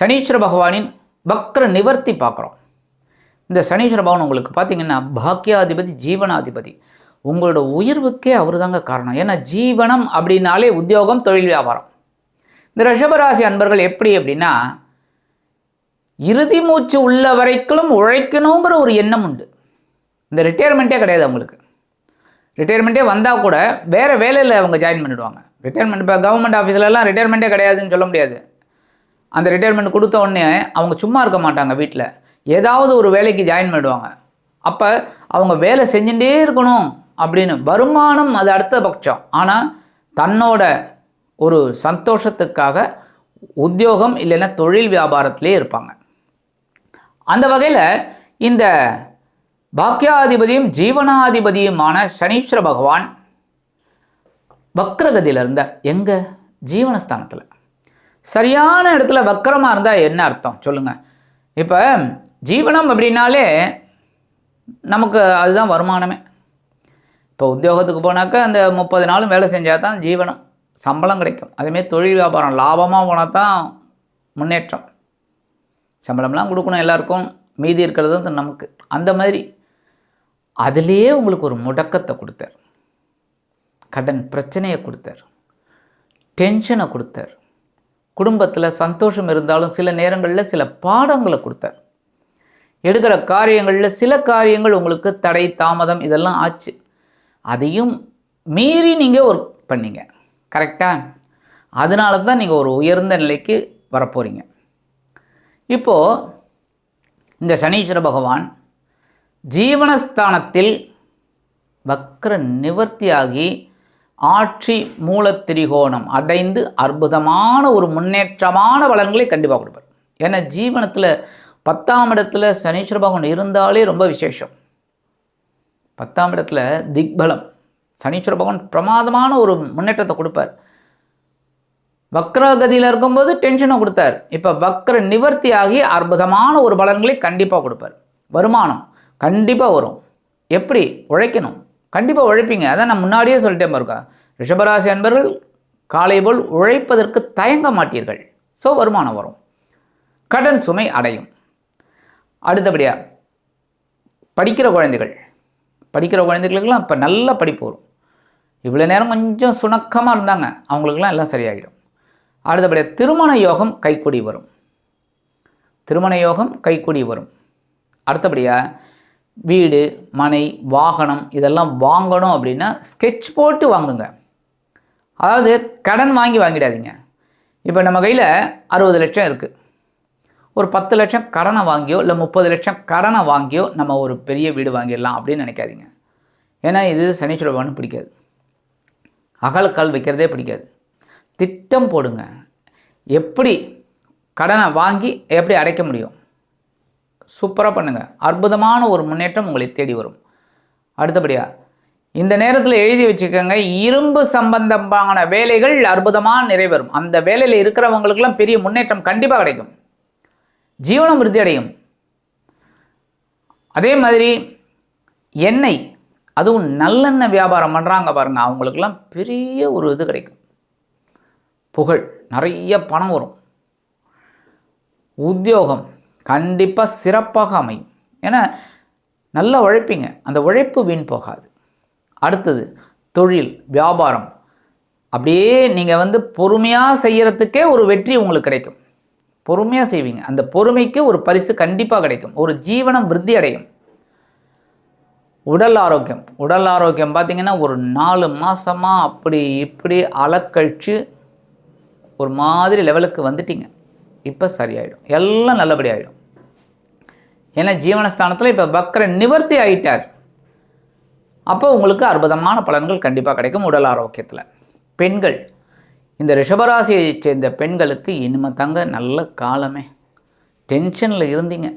சனீஸ்வர பகவானின் பக்ர நிவர்த்தி பார்க்குறோம். இந்த சனீஸ்வர பகவான் உங்களுக்கு பார்த்தீங்கன்னா பாக்கியாதிபதி ஜீவனாதிபதி. உங்களோட உயர்வுக்கே அவர் தாங்க காரணம். ஏன்னா ஜீவனம் அப்படின்னாலே உத்தியோகம் தொழில் வியாபாரம். இந்த ரிஷபராசி அன்பர்கள் எப்படி அப்படின்னா இறுதி மூச்சு உள்ள வரைக்கும் உழைக்கணுங்கிற ஒரு எண்ணம் உண்டு. இந்த ரிட்டையர்மெண்ட்டே கிடையாது அவங்களுக்கு. ரிட்டையர்மெண்ட்டே வந்தால் கூட வேறு வேலையில் அவங்க ஜாயின் பண்ணிடுவாங்க. ரிட்டையர்மெண்ட் இப்போ கவர்மெண்ட் ஆஃபீஸ்லலாம் ரிட்டையர்மெண்ட்டே கிடையாதுன்னு சொல்ல முடியாது. அந்த ரிட்டையர்மெண்ட் கொடுத்த உடனே அவங்க சும்மா இருக்க மாட்டாங்க வீட்டில் ஏதாவது ஒரு வேலைக்கு ஜாயின் பண்ணிடுவாங்க. அப்போ அவங்க வேலை செஞ்சுட்டே இருக்கணும் அப்படின்னு வருமானம் அது அடுத்த பட்சம். ஆனால் தன்னோட ஒரு சந்தோஷத்துக்காக உத்தியோகம் இல்லைன்னா தொழில் வியாபாரத்திலே இருப்பாங்க. அந்த வகையில் இந்த பாக்கியாதிபதியும் ஜீவனாதிபதியுமான சனீஸ்வர பகவான் வக்ரகதியில் இருந்த எங்க? ஜீவனஸ்தானத்தில். சரியான இடத்துல வக்கரமாக இருந்தால் என்ன அர்த்தம்? சொல்லுங்கள் இப்போ ஜீவனம் அப்படின்னாலே நமக்கு அதுதான் வருமானமே. இப்போ உத்தியோகத்துக்கு போனாக்கா அந்த முப்பது நாளும் வேலை செஞ்சால் தான் ஜீவனம் சம்பளம் கிடைக்கும். அதேமாரி தொழில் வியாபாரம் லாபமாக போனால் தான் முன்னேற்றம். சம்பளம்லாம் கொடுக்கணும் எல்லாருக்கும் மீதி இருக்கிறது நமக்கு. அந்த மாதிரி அதுலேயே உங்களுக்கு ஒரு முடக்கத்தை கொடுத்தார். கடன் பிரச்சனையை கொடுத்தார். டென்ஷனை கொடுத்தார். குடும்பத்தில் சந்தோஷம் இருந்தாலும் சில நேரங்களில் சில பாடங்களை கொடுத்தார். எடுக்கிற காரியங்களில் சில காரியங்கள் உங்களுக்கு தடை தாமதம் இதெல்லாம் ஆச்சு. அதையும் மீறி நீங்கள் ஒர்க் பண்ணீங்க. கரெக்டாக அதனால தான் நீங்கள் ஒரு உயர்ந்த நிலைக்கு வரப்போகிறீங்க இப்போது இந்த சனீஸ்வர பகவான் ஜீவனஸ்தானத்தில் வக்ர நிவர்த்தியாகி ஆட்சி மூலத்திரிகோணம் அடைந்து அற்புதமான ஒரு முன்னேற்றமான பலன்களை கண்டிப்பாக கொடுப்பார். ஏன்னா ஜீவனத்தில் பத்தாம் இடத்துல சனீஸ்வர பகவான் இருந்தாலே ரொம்ப விசேஷம். பத்தாம் இடத்துல திக்பலம். சனீஸ்வர பகவான் பிரமாதமான ஒரு முன்னேற்றத்தை கொடுப்பார். வக்ரகதியில் இருக்கும்போது டென்ஷனை கொடுத்தார். இப்போ வக்ர நிவர்த்தி ஆகி அற்புதமான ஒரு பலன்களை கண்டிப்பாக கொடுப்பார். வருமானம் கண்டிப்பாக வரும். எப்படி? உழைக்கணும். கண்டிப்பாக உழைப்பீங்க. அதான் நான் முன்னாடியே சொல்லிட்டேன் பாருக்கா ரிஷபராசி அன்பர்கள் காலை போல் உழைப்பதற்கு தயங்க மாட்டீர்கள். ஸோ வருமானம் வரும். கடன் சுமை அடையும். அடுத்தபடியாக படிக்கிற குழந்தைகள். படிக்கிற குழந்தைகளுக்கெல்லாம் இப்போ நல்ல படிப்பு வரும். இவ்வளோ நேரம் கொஞ்சம் சுணக்கமாக இருந்தாங்க. அவங்களுக்கெல்லாம் எல்லாம் சரியாகிடும் அடுத்தபடியாக திருமண யோகம் கைக்கூடி வரும். திருமண யோகம் கைக்கூடி வரும். அடுத்தபடியாக வீடு மனை வாகனம் இதெல்லாம் வாங்கணும் அப்படின்னா ஸ்கெட்ச் போட்டு வாங்குங்க. அதாவது கடன் வாங்கி வாங்கிடாதீங்க. இப்போ நம்ம கையில் அறுபது லட்சம் இருக்குது ஒரு பத்து லட்சம் கடனை வாங்கியோ இல்லை முப்பது லட்சம் கடனை வாங்கியோ நம்ம ஒரு பெரிய வீடு வாங்கிடலாம் அப்படின்னு நினைக்காதீங்க. ஏன்னா இது சனீஸ்வர பிடிக்காது. அகலக்கால் வைக்கிறதே பிடிக்காது. திட்டம் போடுங்க. எப்படி கடனை வாங்கி எப்படி அடைக்க முடியும்? சூப்பராக பண்ணுங்கள் அற்புதமான ஒரு முன்னேற்றம் உங்களை தேடி வரும். அடுத்தபடியாக இந்த நேரத்தில் எழுதி வச்சுக்கோங்க இரும்பு சம்பந்தமான வேலைகள் அற்புதமாக நிறைவேறும். அந்த வேலையில் இருக்கிறவங்களுக்கெல்லாம் பெரிய முன்னேற்றம் கண்டிப்பாக கிடைக்கும். ஜீவனம் விருத்தி அடையும். அதே மாதிரி எண்ணெய் அதுவும் நல்லெண்ணெய் வியாபாரம் பண்ணுறாங்க பாருங்கள் அவங்களுக்கெல்லாம் பெரிய ஒரு இது கிடைக்கும். புகழ் நிறைய பணம் வரும். உத்தியோகம் கண்டிப்பாக சிறப்பாக அமையும். ஏன்னா நல்லா உழைப்பீங்க. அந்த உழைப்பு வீண் போகாது. அடுத்தது தொழில் வியாபாரம். அப்படியே நீங்கள் வந்து பொறுமையாக செய்கிறதுக்கே ஒரு வெற்றி உங்களுக்கு கிடைக்கும். பொறுமையாக செய்வீங்க. அந்த பொறுமைக்கு ஒரு பரிசு கண்டிப்பாக கிடைக்கும். ஒரு ஜீவனம் விருத்தி அடையும். உடல் ஆரோக்கியம். உடல் ஆரோக்கியம் பார்த்திங்கன்னா ஒரு நாலு மாதமாக அப்படி இப்படி அலக்கழித்து ஒரு மாதிரி லெவலுக்கு வந்துட்டீங்க. இப்போ சரியாயிடும். எல்லாம் நல்லபடி ஆகிடும் ஏன்னா ஜீவனஸ்தானத்தில் இப்போ பக்கர நிவர்த்தி ஆகிட்டார் அப்போ உங்களுக்கு அற்புதமான பலன்கள் கண்டிப்பாக கிடைக்கும் உடல் ஆரோக்கியத்தில். பெண்கள் இந்த ரிஷபராசியை சேர்ந்த பெண்களுக்கு இனிமே தாங்க நல்ல காலமே. டென்ஷனில் இருந்தீங்க.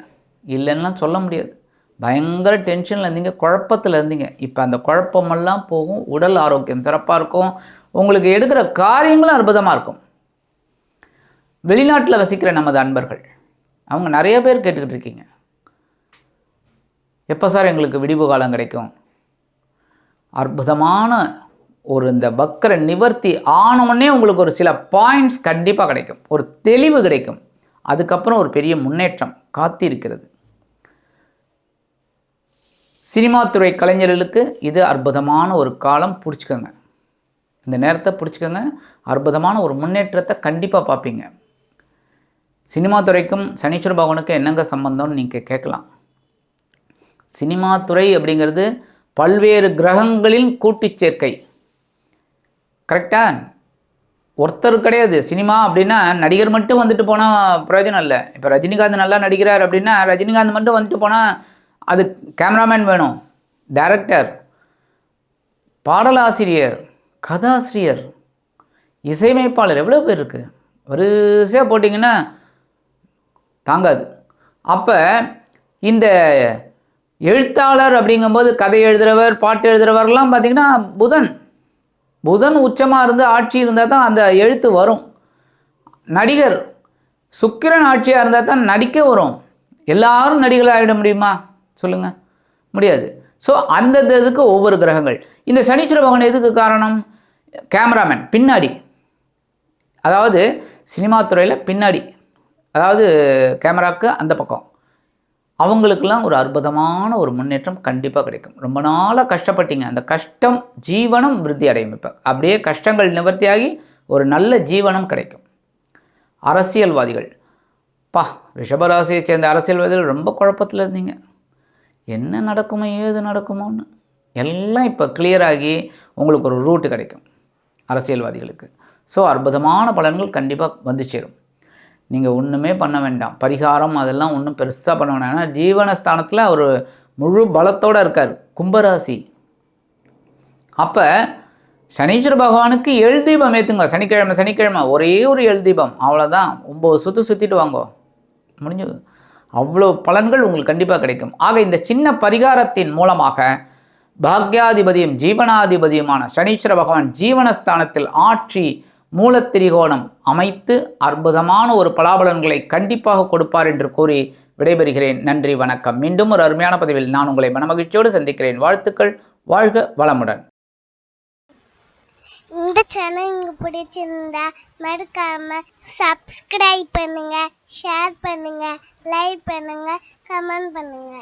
இல்லைன்னா சொல்ல முடியாது. பயங்கர டென்ஷனில் இருந்தீங்க குழப்பத்தில் இருந்தீங்க. இப்போ அந்த குழப்பமெல்லாம் போகும் உடல் ஆரோக்கியம் சிறப்பாக இருக்கும். உங்களுக்கு எடுக்கிற காரியங்களும் அற்புதமாக இருக்கும். வெளிநாட்டில் வசிக்கிற நமது அன்பர்கள் அவங்க நிறைய பேர் கேட்டுக்கிட்டு இருக்கீங்க. எப்போ சார் எங்களுக்கு விடிவு காலம் கிடைக்கும்? அற்புதமான ஒரு இந்த பக்கரை நிவர்த்தி ஆனவுடனே உங்களுக்கு ஒரு சில பாயிண்ட்ஸ் கண்டிப்பாக கிடைக்கும். ஒரு தெளிவு கிடைக்கும். அதுக்கப்புறம் ஒரு பெரிய முன்னேற்றம் காத்திருக்கிறது. சினிமா துறை கலைஞர்களுக்கு இது அற்புதமான ஒரு காலம். பிடிச்சிக்கோங்க. இந்த நேரத்தை பிடிச்சிக்கோங்க. அற்புதமான ஒரு முன்னேற்றத்தை கண்டிப்பாக பார்ப்பீங்க. சினிமா துறைக்கும் சனீஸ்வர பகவானுக்கும் என்னங்க சம்பந்தம்னு நீங்கள் கேட்கலாம். சினிமா துறை அப்படிங்கிறது பல்வேறு கிரகங்களின் கூட்டு சேர்க்கை. கரெக்டாக ஒருத்தர் கிடையாது. சினிமா அப்படின்னா நடிகர் மட்டும் வந்துட்டு போனால் பிரயோஜனம் இல்லை. இப்போ ரஜினிகாந்த் நல்லா நடிக்கிறார் அப்படின்னா ரஜினிகாந்த் மட்டும் வந்துட்டு போனால் அது கேமராமேன் வேணும். டைரக்டர் பாடலாசிரியர் கதாசிரியர் இசையமைப்பாளர் எவ்வளோ பேர் இருக்குது வரிசையாக போட்டிங்கன்னா தாங்காது. அப்போ இந்த எழுத்தாளர் அப்படிங்கும்போது கதை எழுதுகிறவர் பாட்டு எழுதுகிறவர்லாம் பார்த்திங்கன்னா புதன். புதன் உச்சமாக இருந்து ஆட்சி இருந்தால் தான் அந்த எழுத்து வரும். நடிகர். சுக்கிரன் ஆட்சியாக இருந்தால் தான் நடிக்க வரும். எல்லாரும் நடிகர்கள் ஆகிட முடியுமா? சொல்லுங்கள் முடியாது. ஸோ அந்தந்த இதுக்கு ஒவ்வொரு கிரகங்கள். இந்த சனீஸ்வர பகவான் எதுக்கு காரணம்? கேமராமேன். பின்னாடி. அதாவது சினிமா துறையில் பின்னாடி. அதாவது கேமராவுக்கு அந்த பக்கம். அவங்களுக்கெல்லாம் ஒரு அற்புதமான ஒரு முன்னேற்றம் கண்டிப்பாக கிடைக்கும். ரொம்ப நாளாக கஷ்டப்பட்டீங்க. அந்த கஷ்டம் ஜீவனம் விருத்தி அடையும் இப்போ. அப்படியே கஷ்டங்கள் நிவர்த்தியாகி ஒரு நல்ல ஜீவனம் கிடைக்கும். அரசியல்வாதிகள். பா ரிஷபராசியை சேர்ந்த அரசியல்வாதிகள் ரொம்ப குழப்பத்தில் இருந்தீங்க. என்ன நடக்குமோ ஏது நடக்குமோன்னு. எல்லாம் இப்போ கிளியராகி உங்களுக்கு ஒரு ரூட்டு கிடைக்கும். அரசியல்வாதிகளுக்கு. ஸோ அற்புதமான பலன்கள் கண்டிப்பாக வந்து சேரும். நீங்கள் ஒன்றுமே பண்ண வேண்டாம். பரிகாரம் அதெல்லாம் ஒன்றும் பெருசாக பண்ண வேண்டாம் ஏன்னா ஜீவனஸ்தானத்தில் அவர் முழு பலத்தோடு இருக்கார். கும்பராசி. அப்போ சனீஸ்வர பகவானுக்கு எழு தீபம் ஏற்றுங்க சனிக்கிழமை சனிக்கிழமை. ஒரே ஒரு எழு தீபம். அவ்வளோதான் ஒம்பது சுற்று சுற்றிட்டு வாங்கோ. முடிஞ்சு. அவ்வளோ பலன்கள் உங்களுக்கு கண்டிப்பாக கிடைக்கும். ஆக இந்த சின்ன பரிகாரத்தின் மூலமாக பாக்யாதிபதியும் ஜீவனாதிபதியுமான சனீஸ்வர பகவான் ஜீவனஸ்தானத்தில் ஆட்சி மூலத்திரிகோணம் அமைத்து அற்புதமான ஒரு பலாபலன்களை கண்டிப்பாக கொடுப்பார் என்று கூறி விடைபெறுகிறேன். நன்றி வணக்கம். மீண்டும் ஒரு அருமையான பதிவில் நான் உங்களை மனமகிழ்ச்சியோடு சந்திக்கிறேன். வாழ்த்துக்கள். வாழ்க வளமுடன். இந்த சேனல் உங்களுக்கு பிடிச்சிருந்தா மறக்காம சப்ஸ்கிரைப் பண்ணுங்க ஷேர் பண்ணுங்க லைக் பண்ணுங்க கமெண்ட் பண்ணுங்க.